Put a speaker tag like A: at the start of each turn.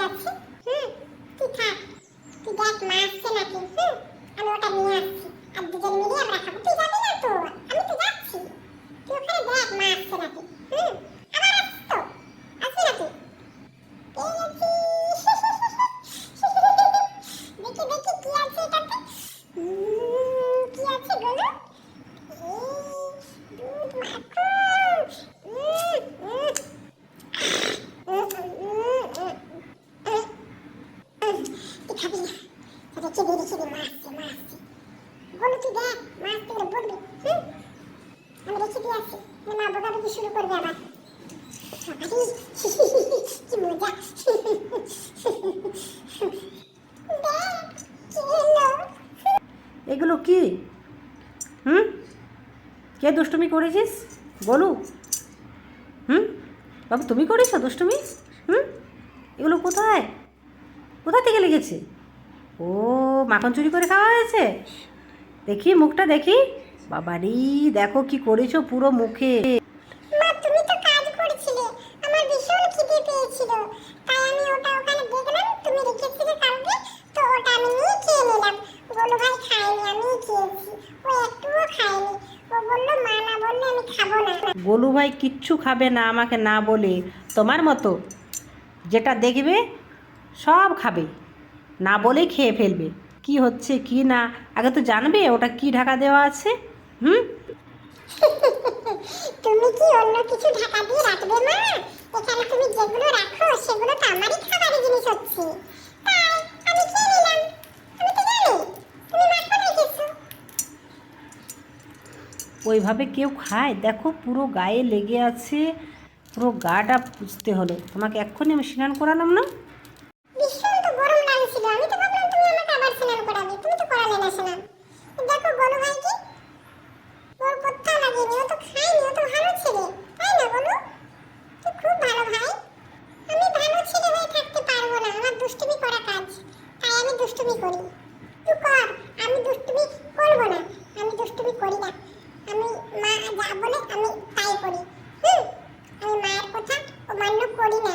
A: যাচ্ছি খাবি না তোকে চিবিয়ে চিবি মারছে মারছে। বলো তুই দেখ, মারতে গেলে বলবি আমি রেখে দিয়ে মা শুরু করবে আবার। কি মজা।
B: এগুলো কি? হুম? কে দুষ্টুমি করেছিস? বলু। হুম? বাবু, তুমি করেছ দুষ্টুমি? হুম? এগুলো কোথায়? কোথা থেকে লেগেছে ও মাখন চুরি করে খাওয়া হয়েছে? দেখি মুখটা দেখি। বাবা বাবারি দেখো কি করেছ পুরো মুখে।
A: মা তুমি তো কাজ করছিলে। আমার ভীষণ খিদে পেয়েছিল। তাই আমি ওটা ওখানে দেখলাম তুমি রেখেছিলে কালকে তো ওটা আমি নিয়ে খেয়ে নিলাম। গোলু ভাই খায়নি আমি খেয়েছি। ও একটুও খায়নি। ও বলল মা না বললে আমি খাব না।
B: গোলু ভাই কিচ্ছু খাবে না আমাকে না বলে তোমার মতো। যেটা দেখবে সব খাবে। না বলেই খেয়ে ফেলবে। কি হচ্ছে কি না? আগে তো জানবে ওটা কি ঢাকা দেওয়া আছে? হুম?
A: তুমি কি অন্য কিছু ঢাকা দিয়ে রাখবে মা? এখানে তুমি যেগুলো রাখো সেগুলো তো আমারই খাবারের জিনিস হচ্ছে। তাই আমি খেয়ে নিলাম। আমি তো জানি তুমি রেখেছো
B: ওইভাবে কেউ খায়? দেখো পুরো গায়ে লেগে আছে পুরো গাটা পুষতে হলো। তোমাকে এক্ষুনি আমি স্নান করালাম না
A: ভীষণ তো গরম লাগছিল আমি তো ভাবলাম তুমি স্নান করাবে তুমি তো করালে না স্নান দেখো, বলো ভাই কি? ওর কোথাও লাগেনি ও তো খায়নি ও তো ভালো ছেলে, তাই না বলো? তুই খুব ভালো ভাই। আমি ভালো ছেলে হয়ে থাকতে পারব না, আমার দুষ্টুমি করা কাজ, তাই আমি দুষ্টুমি করি। তুই কর, আমি দুষ্টুমি করব না, আমি দুষ্টুমি করি না। আমি মা যা বলে আমি তাই করি, হুম? আমি মায়ের কথা অমান্য করি না।